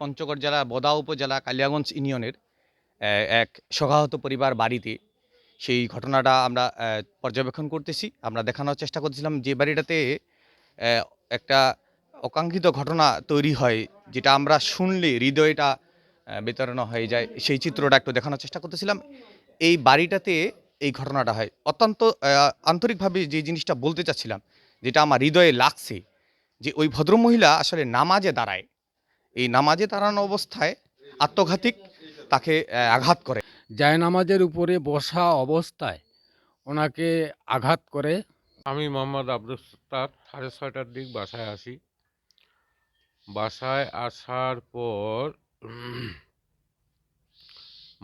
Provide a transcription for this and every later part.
পঞ্চগড় জেলা বদা উপজেলা, কালিয়াগঞ্জ ইউনিয়নের এক শোকাহত পরিবার বাড়িতে সেই ঘটনাটা আমরা পর্যবেক্ষণ করতেছি। আমরা দেখানোর চেষ্টা করছিলাম যে বাড়িটাতে একটা অকাঙ্ক্ষিত ঘটনা তৈরি হয়, যেটা আমরা শুনলে হৃদয়টা বিতরণ হয়ে যায়। সেই চিত্রটা একটু দেখানোর চেষ্টা করতেছিলাম। এই বাড়িটাতে এই ঘটনাটা হয়। অত্যন্ত আন্তরিকভাবে যে জিনিসটা বলতে চাচ্ছিলাম, যেটা আমার হৃদয়ে লাগছে, যে ওই ভদ্রমহিলা আসলে নামাজে দাঁড়ায়। এই নামাজে দাঁড়ানো অবস্থায় আত্মঘাতিক তাকে আঘাত করে। জায়নামাজের উপরে বসা অবস্থায় ওনাকে আঘাত করে। আমি মোহাম্মদ আব্দুল সত্তার সাড়ে ছয়টার দিক বাসায় আসি। বাসায় আসার পর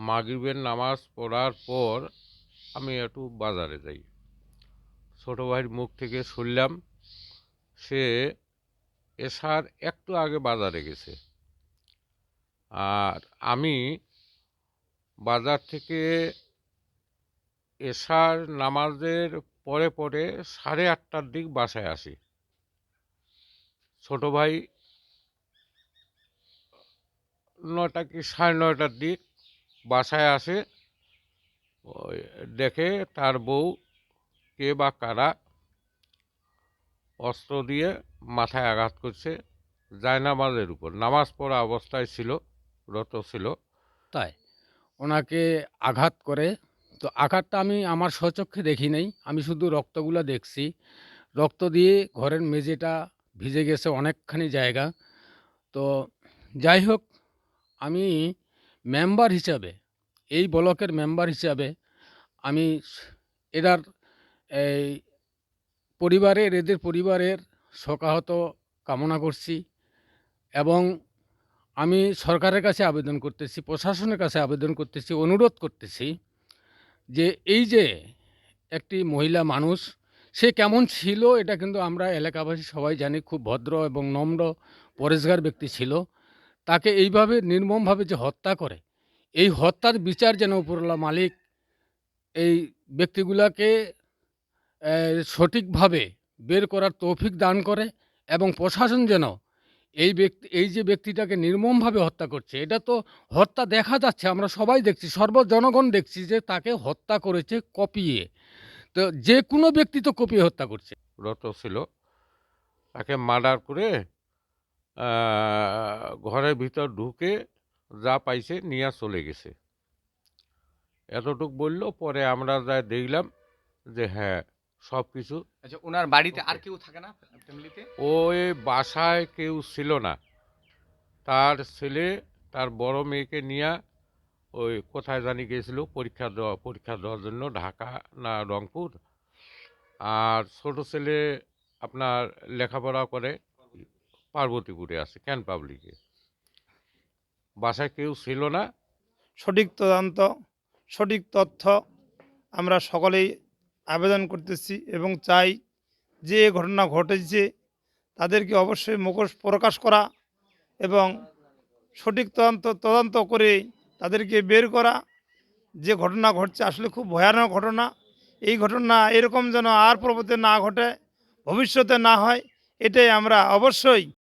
মাগরিবের নামাজ পড়ার পর আমি একটু বাজারে যাই। ছোটো ভাইয়ের মুখ থেকে শুনলাম সে এসার একটু আগে বাজারে গেছে। আর আমি বাজার থেকে এশার নামাজের পরে পরে সাড়ে আটটার দিক বাসায় আসি। ছোট ভাই নয়টা কি সাড়ে নয়টার দিক বাসায় আসে দেখে তার বউ কে বা কারা অস্ত্র দিয়ে মাথায় আঘাত করছে। জায়নামাজের উপর। নামাজ পড়া অবস্থায় ছিল রত ছিল। তাই ওনাকে আঘাত করে। তো আঘাতটা আমি আমার স্বচক্ষে দেখি নাই। আমি শুধু রক্তগুলো দেখছি। রক্ত দিয়ে ঘরের মেঝেটা ভিজে গেছে অনেকখানি জায়গা। তো যাই হোক, আমি মেম্বার হিসাবে, এই ব্লকের মেম্বার হিসাবে আমি এরার এই পরিবারের, এদের পরিবারের শোকাহত কামনা করছি এবং আমি সরকারের কাছে আবেদন করতেছি, প্রশাসনের কাছে আবেদন করতেছি, অনুরোধ করতেছি যে এই যে একটি মহিলা মানুষ, সে কেমন ছিল এটা কিন্তু আমরা এলাকাবাসী সবাই জানি, খুব ভদ্র এবং নম্র, পরেশগার ব্যক্তি ছিল। তাকে এইভাবে নির্মমভাবে যে হত্যা করে, এই হত্যার বিচার যেন উপরওয়ালা মালিক এই ব্যক্তিগুলোকে সঠিকভাবে বের করার তৌফিক দান করে এবং প্রশাসন যেন এই ব্যক্তি, এই যে ব্যক্তিটাকে নির্মমভাবে হত্যা করছে, এটা তো হত্যা দেখা যাচ্ছে, আমরা সবাই দেখছি সর্ব জনগণ দেখছি যে তাকে হত্যা করেছে কপিয়ে। তো যে কোনো ব্যক্তি তো কপিয়ে হত্যা করছে। রত ছিল, তাকে মার্ডার করে ঘরের ভিতর ঢুকে যা পাইছে নিয়ে চলে গেছে। এতটুক বলল, পরে আমরা যা দেখলাম যে হ্যাঁ সব কিছু। আচ্ছা ওনার বাড়িতে আর কেউ থাকে না ফ্যামিলিতে ওই বাসায় কেউ ছিল না। তার ছেলে তার বড় মেয়েকে নিয়ে ওই কোথায় জানি গিয়েছিল পরীক্ষা দেওয়া পরীক্ষা দেওয়ার জন্য ঢাকা না রংপুর। আর ছোট ছেলে আপনার লেখাপড়া করে পার্বতীপুরে আছে ক্যান পাবলিকে বাসায় কেউ ছিল না। সঠিক তদন্ত সঠিক তথ্য আমরা সকলেই আবেদন করতেছি এবং চাই যে ঘটনা ঘটেছে তাদেরকে অবশ্যই মুখোশ প্রকাশ করা এবং সঠিক তদন্ত তদন্ত করে তাদেরকে বের করা। যে ঘটনা ঘটছে আসলে খুব ভয়ানক ঘটনা। এই ঘটনা এরকম যেন আর পরবর্তী না ঘটে, ভবিষ্যতে না হয়, এটাই আমরা অবশ্যই